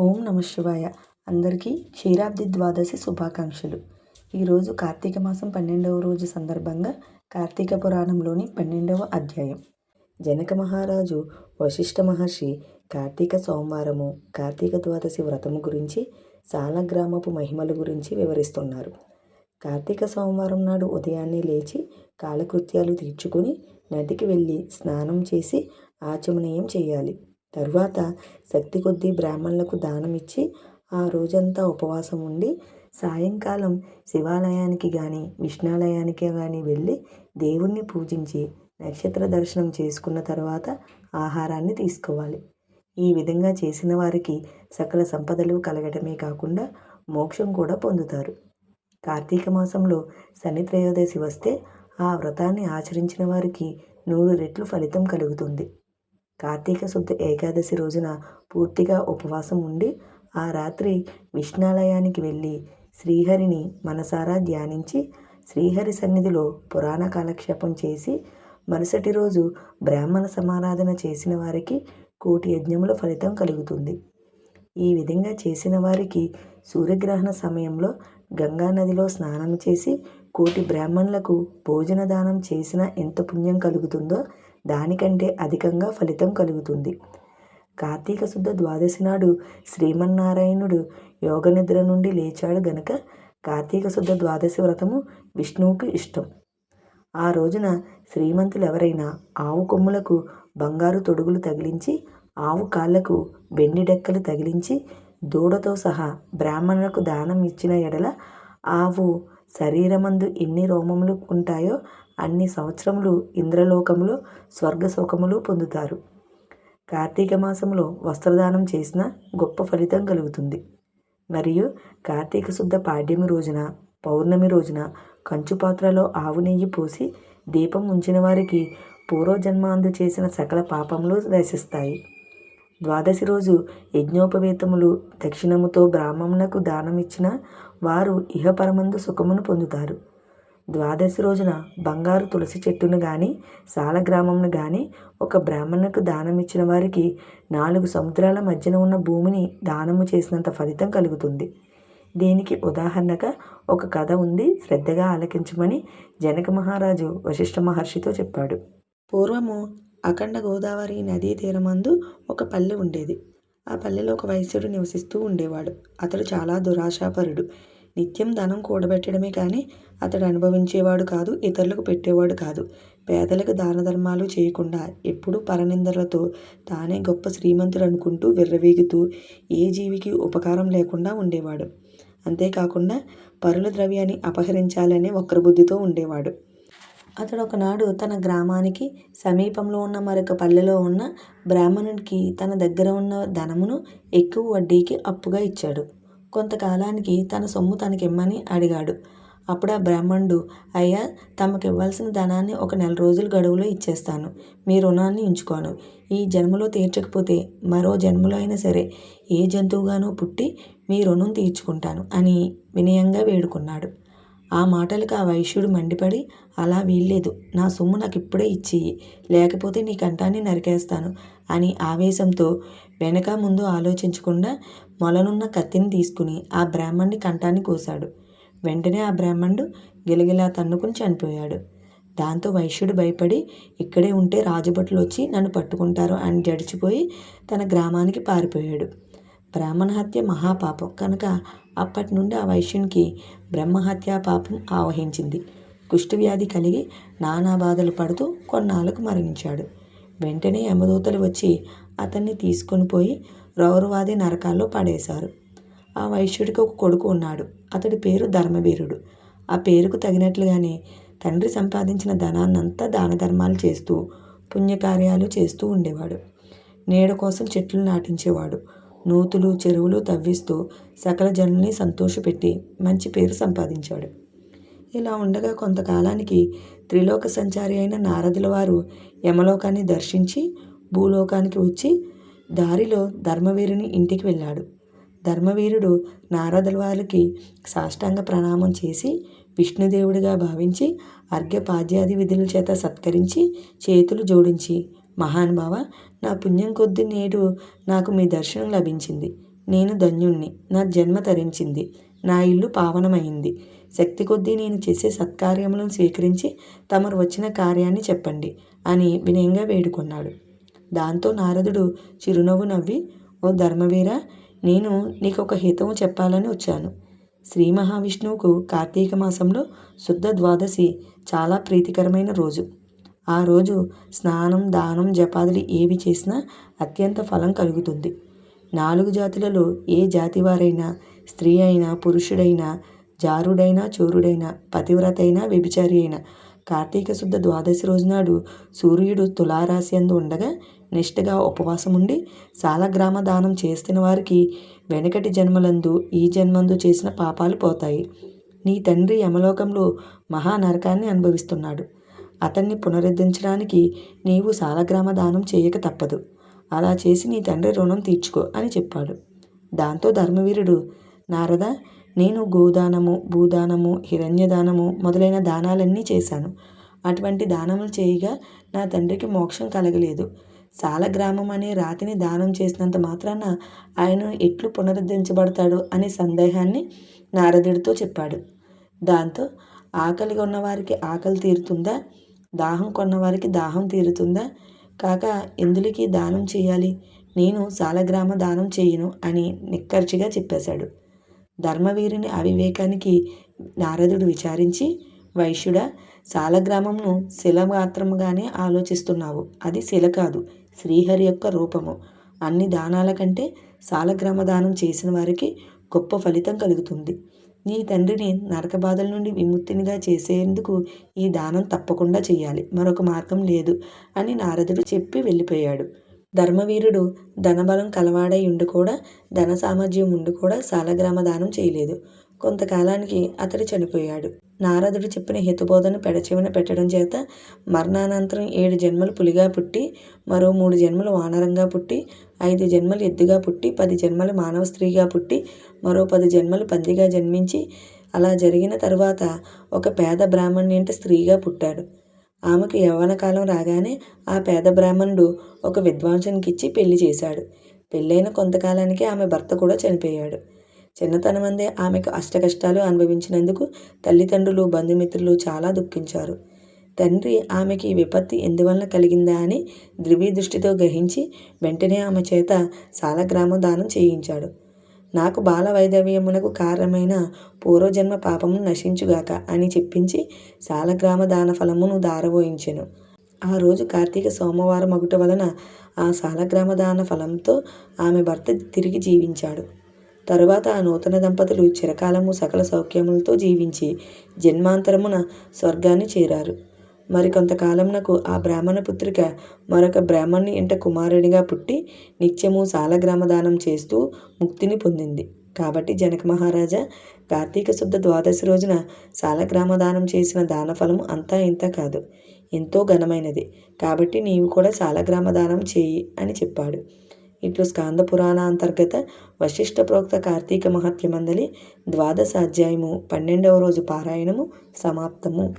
ఓం నమ శివాయ. అందరికీ క్షీరాబ్ది ద్వాదశి శుభాకాంక్షలు. ఈరోజు కార్తీక మాసం పన్నెండవ రోజు సందర్భంగా కార్తీక పురాణంలోని పన్నెండవ అధ్యాయం. జనక మహారాజు వశిష్ఠ మహర్షి కార్తీక సోమవారము కార్తీక ద్వాదశి వ్రతము గురించి సాలగ్రామపు మహిమల గురించి వివరిస్తున్నారు. కార్తీక సోమవారం నాడు ఉదయాన్నే లేచి కాలకృత్యాలు తీర్చుకొని నదికి వెళ్ళి స్నానం చేసి ఆచమనీయం చేయాలి. తరువాత శక్తి కొద్దీ బ్రాహ్మణులకు దానం ఇచ్చి ఆ రోజంతా ఉపవాసం ఉండి సాయంకాలం శివాలయానికి కానీ విష్ణాలయానికి కానీ వెళ్ళి దేవుణ్ణి పూజించి నక్షత్ర దర్శనం చేసుకున్న తర్వాత ఆహారాన్ని తీసుకోవాలి. ఈ విధంగా చేసిన వారికి సకల సంపదలు కలగటమే కాకుండా మోక్షం కూడా పొందుతారు. కార్తీక మాసంలో శని త్రయోదశి వస్తే ఆ వ్రతాన్ని ఆచరించిన వారికి నూరు రెట్లు ఫలితం కలుగుతుంది. కార్తీక శుద్ధ ఏకాదశి రోజున పూర్తిగా ఉపవాసం ఉండి ఆ రాత్రి విష్ణాలయానికి వెళ్ళి శ్రీహరిని మనసారా ధ్యానించి శ్రీహరి సన్నిధిలో పురాణ కాలక్షేపం చేసి మరుసటి రోజు బ్రాహ్మణ సమారాధన చేసిన వారికి కోటి యజ్ఞముల ఫలితం కలుగుతుంది. ఈ విధంగా చేసిన వారికి సూర్యగ్రహణ సమయంలో గంగానదిలో స్నానం చేసి కోటి బ్రాహ్మణులకు భోజన దానం చేసిన ఎంత పుణ్యం కలుగుతుందో దానికంటే అధికంగా ఫలితం కలుగుతుంది. కార్తీక శుద్ధ ద్వాదశి నాడు శ్రీమన్నారాయణుడు యోగనిద్ర నుండి లేచాడు గనక కార్తీక శుద్ధ ద్వాదశి వ్రతము విష్ణువుకు ఇష్టం. ఆ రోజున శ్రీమంతులు ఎవరైనా ఆవు కొమ్ములకు బంగారు తొడుగులు తగిలించి ఆవు కాళ్ళకు వెండి డెక్కలు తగిలించి దూడతో సహా బ్రాహ్మణులకు దానం ఇచ్చిన ఎడల ఆవు శరీరమందు ఎన్ని రోమములు ఉంటాయో అన్ని సంవత్సరములు ఇంద్రలోకములో స్వర్గ సుఖములు పొందుతారు. కార్తీక మాసంలో వస్త్రదానం చేసిన గొప్ప ఫలితం కలుగుతుంది. మరియు కార్తీక శుద్ధ పాడ్యమి రోజున పౌర్ణమి రోజున కంచు పాత్రలో ఆవు నెయ్యి పోసి దీపం ఉంచిన వారికి పూర్వజన్మాందు చేసిన సకల పాపములు దర్శిస్తాయి ద్వాదశి రోజు యజ్ఞోపవేతములు దక్షిణముతో బ్రాహ్మణులకు దానమిచ్చిన వారు ఇహపరమందు సుఖమును పొందుతారు. ద్వాదశి రోజున బంగారు తులసి చెట్టును కానీ సాలగ్రామంను కానీ ఒక బ్రాహ్మణుకు దానం ఇచ్చిన వారికి నాలుగు సముద్రాల మధ్యన ఉన్న భూమిని దానము చేసినంత ఫలితం కలుగుతుంది. దీనికి ఉదాహరణగా ఒక కథ ఉంది శ్రద్ధగా ఆలకించమని జనక మహారాజు వశిష్ఠ మహర్షితో చెప్పాడు. పూర్వము అఖండ గోదావరి నదీ తీరమందు ఒక పల్లె ఉండేది. ఆ పల్లెలో ఒక వైశ్యుడు నివసిస్తూ ఉండేవాడు. అతడు చాలా దురాశాపరుడు. నిత్యం ధనం కూడబెట్టడమే కానీ అతడు అనుభవించేవాడు కాదు ఇతరులకు పెట్టేవాడు కాదు. పేదలకు దాన ధర్మాలు చేయకుండా ఎప్పుడూ పరనిందలతో తానే గొప్ప శ్రీమంతుడు అనుకుంటూ విర్రవీగుతూ ఏ జీవికి ఉపకారం లేకుండా ఉండేవాడు. అంతేకాకుండా పరుల ద్రవ్యాన్ని అపహరించాలనే వక్రబుద్ధితో ఉండేవాడు. అతడు ఒకనాడు తన గ్రామానికి సమీపంలో ఉన్న మరొక పల్లెలో ఉన్న బ్రాహ్మణుడికి తన దగ్గర ఉన్న ధనమును ఎక్కువ వడ్డీకి అప్పుగా ఇచ్చాడు. కొంతకాలానికి తన సొమ్ము తనకిమ్మని అడిగాడు. అప్పుడు ఆ బ్రాహ్మణుడు అయ్యా తమకు ఇవ్వాల్సిన ధనాన్ని ఒక నెల రోజుల గడువులో ఇచ్చేస్తాను. మీ రుణాన్ని ఉంచుకోను. ఈ జన్మలో తీర్చకపోతే మరో జన్మలో అయినా సరే ఏ జంతువుగానో పుట్టి మీ రుణం తీర్చుకుంటాను అని వినయంగా వేడుకున్నాడు. ఆ మాటలకు ఆ వైశ్యుడు మండిపడి అలా వీల్లేదు. నా సొమ్ము నాకు ఇప్పుడే ఇచ్చేయి. లేకపోతే నీ కంఠాన్ని నరికేస్తాను అని ఆవేశంతో వెనక ముందు ఆలోచించకుండా మొలనున్న కత్తిని తీసుకుని ఆ బ్రాహ్మణ్ణి కంఠాన్ని కోశాడు. వెంటనే ఆ బ్రాహ్మణుడు గిలగిలా తన్నుకుని చనిపోయాడు. దాంతో వైశ్యుడు భయపడి ఇక్కడే ఉంటే రాజభటులు వచ్చి నన్ను పట్టుకుంటారు అని జడిచిపోయి తన గ్రామానికి పారిపోయాడు. బ్రాహ్మణ హత్య మహాపాపం కనుక అప్పటి నుండి ఆ వైశ్యునికి బ్రహ్మహత్యా పాపం ఆవహించింది. కుష్ఠవ్యాధి కలిగి నానా బాధలు పడుతూ కొన్నాళ్ళకు మరణించాడు. వెంటనే యమదూతలు వచ్చి అతన్ని తీసుకొని పోయి రౌరవాది నరకాల్లో పడేశారు. ఆ వైశ్యుడికి ఒక కొడుకు ఉన్నాడు. అతడి పేరు ధర్మవీరుడు. ఆ పేరుకు తగినట్లుగానే తండ్రి సంపాదించిన ధనాన్నంతా దాన ధర్మాలు చేస్తూ పుణ్యకార్యాలు చేస్తూ ఉండేవాడు. నీడ కోసం చెట్లు నాటించేవాడు. నూతులు చెరువులు తవ్విస్తూ సకల జనుల్ని సంతోషపెట్టి మంచి పేరు సంపాదించాడు. ఇలా ఉండగా కొంతకాలానికి త్రిలోక సంచారి అయిన నారదుల వారు యమలోకాన్ని దర్శించి భూలోకానికి వచ్చి దారిలో ధర్మవీరుని ఇంటికి వెళ్ళాడు. ధర్మవీరుడు నారదుల వారికి సాష్టాంగ ప్రణామం చేసి విష్ణుదేవుడిగా భావించి అర్ఘ్యపాద్యాది విధుల చేత సత్కరించి చేతులు జోడించి మహానుభావ నా పుణ్యం కొద్ది నేడు నాకు మీ దర్శనం లభించింది. నేను ధన్యుణ్ణి. నా జన్మ తరించింది. నా ఇల్లు పావనమైంది. శక్తి కొద్దీ నేను చేసే సత్కార్యములను స్వీకరించి తమరు వచ్చిన కార్యాన్ని చెప్పండి అని వినయంగా వేడుకున్నాడు. దాంతో నారదుడు చిరునవ్వు నవ్వి ఓ ధర్మవీర నేను నీకు ఒక హితము చెప్పాలని వచ్చాను. శ్రీ మహావిష్ణువుకు కార్తీక మాసంలో శుద్ధ ద్వాదశి చాలా ప్రీతికరమైన రోజు. ఆ రోజు స్నానం దానం జపాదులు ఏవి చేసినా అత్యంత ఫలం కలుగుతుంది. నాలుగు జాతులలో ఏ జాతి వారైనా స్త్రీ అయినా పురుషుడైనా జారుడైనా చోరుడైనా పతివ్రత అయినా వ్యభిచారి అయినా. కార్తీక శుద్ధ ద్వాదశి రోజునాడు సూర్యుడు తులారాశి అందు ఉండగా నిష్ఠగా ఉపవాసం ఉండి సాలగ్రామ దానం చేస్తున్న వారికి వెనకటి జన్మలందు ఈ జన్మందు చేసిన పాపాలు పోతాయి. నీ తండ్రి యమలోకంలో మహా నరకాన్ని అనుభవిస్తున్నాడు. అతన్ని పునరుద్ధరించడానికి నీవు సాలగ్రామ దానం చేయక తప్పదు. అలా చేసి నీ తండ్రి రుణం తీర్చుకో అని చెప్పాడు. దాంతో ధర్మవీరుడు నారద నేను గోదానము భూదానము హిరణ్యదానము మొదలైన దానాలన్నీ చేశాను. అటువంటి దానములు చేయగా నా తండ్రికి మోక్షం కలగలేదు. సాలగ్రామం అనే రాతిని దానం చేసినంత మాత్రాన ఆయన ఎట్లు పునరుద్ధరించబడతాడు అనే సందేహాన్ని నారదుడితో చెప్పాడు. దాంతో ఆకలిగా ఉన్నవారికి ఆకలి తీరుతుందా? దాహం కొన్నవారికి దాహం తీరుతుందా? కాక ఎందులకి దానం చేయాలి? నేను సాలగ్రామ దానం చేయను అని నిక్కర్చిగా చెప్పేశాడు. ధర్మవీరుని అవివేకానికి నారదుడు విచారించి వైశ్యుడ సాలగ్రామంను శిల మాత్రముగానే ఆలోచిస్తున్నావు. అది శిల కాదు శ్రీహరి యొక్క రూపము. అన్ని దానాల కంటే సాలగ్రామ దానం చేసిన వారికి గొప్ప ఫలితం కలుగుతుంది. నీ తండ్రిని నరక బాధల నుండి విముక్తినిగా చేసేందుకు ఈ దానం తప్పకుండా చేయాలి. మరొక మార్గం లేదు అని నారదుడు చెప్పి వెళ్ళిపోయాడు. ధర్మవీరుడు ధనబలం కలవాడై ఉండి కూడా ధన సామర్థ్యం ఉండి కూడా సాలగ్రామ దానం చేయలేదు. కొంతకాలానికి అతడు చనిపోయాడు. నారదుడు చెప్పిన హితబోధన పెడచెవిన పెట్టడం చేత మరణానంతరం ఏడు జన్మలు పులిగా పుట్టి మరో మూడు జన్మలు వానరంగా పుట్టి ఐదు జన్మలు ఎద్దుగా పుట్టి పది జన్మలు మానవ స్త్రీగా పుట్టి మరో పది జన్మలు పందిగా జన్మించి అలా జరిగిన తరువాత ఒక పేద బ్రాహ్మణి స్త్రీగా పుట్టాడు. ఆమెకు యవ్వన కాలం రాగానే ఆ పేద బ్రాహ్మణుడు ఒక విద్వాంసునికిచ్చి పెళ్ళి చేశాడు. పెళ్ళైన కొంతకాలానికి ఆమె భర్త కూడా చనిపోయాడు. చిన్నతనమందే ఆమెకు అష్టకష్టాలు అనుభవించినందుకు తల్లిదండ్రులు బంధుమిత్రులు చాలా దుఃఖించారు. తండ్రి ఆమెకి విపత్తి ఎందువలన కలిగిందా అని ధృవీ దృష్టితో గ్రహించి వెంటనే ఆమె చేత సాలగ్రామ దానం చేయించాడు. నాకు బాల వైదవ్యమునకు కారణమైన పూర్వజన్మ పాపమును నశించుగాక అని చెప్పించి సాలగ్రామ దాన ఫలమును దారబోయించెను. ఆ రోజు కార్తీక సోమవారం అగుట వలన ఆ సాలగ్రామ దాన ఫలంతో ఆమె భర్త తిరిగి జీవించాడు. తరువాత ఆ నూతన దంపతులు చిరకాలము సకల సౌఖ్యములతో జీవించి జన్మాంతరమున స్వర్గాన్ని చేరారు. మరికొంతకాలమునకు ఆ బ్రాహ్మణ పుత్రిక మరొక బ్రాహ్మణ్ణి ఇంట కుమారుడిగా పుట్టి నిత్యము సాలగ్రామదానం చేస్తూ ముక్తిని పొందింది. కాబట్టి జనక మహారాజా కార్తీక శుద్ధ ద్వాదశి రోజున సాలగ్రామదానం చేసిన దానఫలము అంతా ఇంత కాదు. ఎంతో ఘనమైనది. కాబట్టి నీవు కూడా శాలగ్రామదానం చేయి అని చెప్పాడు. ఇట్లు స్కాంద పురాణ అంతర్గత వశిష్ఠ ప్రోక్త కార్తీక మహత్యమందలి ద్వాదశ అధ్యాయము పన్నెండవ రోజు పారాయణము సమాప్తము.